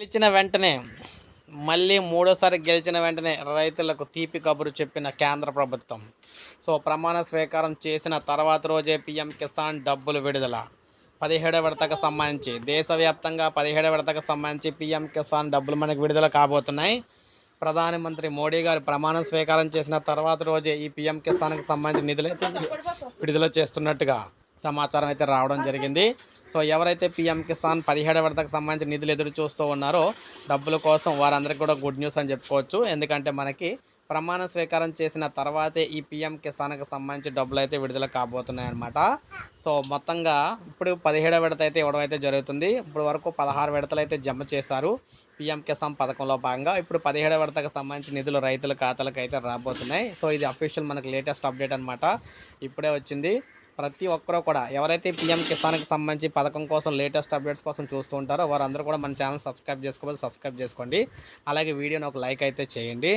గెలిచిన వెంటనే మళ్ళీ మూడోసారి గెలిచిన వెంటనే రైతులకు తీపి కబురు చెప్పిన కేంద్ర ప్రభుత్వం. సో ప్రమాణ స్వీకారం చేసిన తర్వాత రోజే పీఎం కిసాన్ డబ్బులు విడుదల. పదిహేడవ విడతకు సంబంధించి దేశవ్యాప్తంగా పదిహేడవ విడతకు సంబంధించి పీఎం కిసాన్ డబ్బులు మనకు విడుదల కాబోతున్నాయి. ప్రధానమంత్రి మోడీ గారు ప్రమాణ స్వీకారం చేసిన తర్వాత రోజే ఈ పీఎం కిసాన్కి సంబంధించిన నిధులు విడుదల చేస్తున్నట్టుగా సమాచారం అయితే రావడం జరిగింది. సో ఎవరైతే పీఎం కిసాన్ పదిహేడు విడతకు సంబంధించిన నిధులు ఎదురు చూస్తూ ఉన్నారో డబ్బుల కోసం వారందరికీ కూడా గుడ్ న్యూస్ అని చెప్పుకోవచ్చు. ఎందుకంటే మనకి ప్రమాణ స్వీకారం చేసిన తర్వాతే ఈ పీఎం కిసాన్కి సంబంధించి డబ్బులు అయితే విడుదల కాబోతున్నాయి అనమాట సో మొత్తంగా ఇప్పుడు పదిహేడవ విడత అయితే ఇవ్వడం అయితే జరుగుతుంది. ఇప్పుడు వరకు పదహారు విడతలు అయితే జమ చేశారు పీఎం కిసాన్ పథకంలో భాగంగా. ఇప్పుడు పదిహేడవ విడతకు సంబంధించి నిధులు రైతుల ఖాతాలకు అయితే రాబోతున్నాయి. సో ఇది అఫీషియల్ మనకి లేటెస్ట్ అప్డేట్ అనమాట ఇప్పుడే వచ్చింది. ప్రతి ఒక్కరూ కూడా ఎవరైతే పీఎం కిసాన్కి సంబంధించి పథకం కోసం లేటెస్ట్ అప్డేట్స్ కోసం చూస్తూ ఉంటారో వారందరూ కూడా మన ఛానల్ సబ్స్క్రైబ్ చేసుకోవాలి సబ్స్క్రైబ్ చేసుకోండి. అలాగే వీడియోని ఒక లైక్ అయితే చేయండి.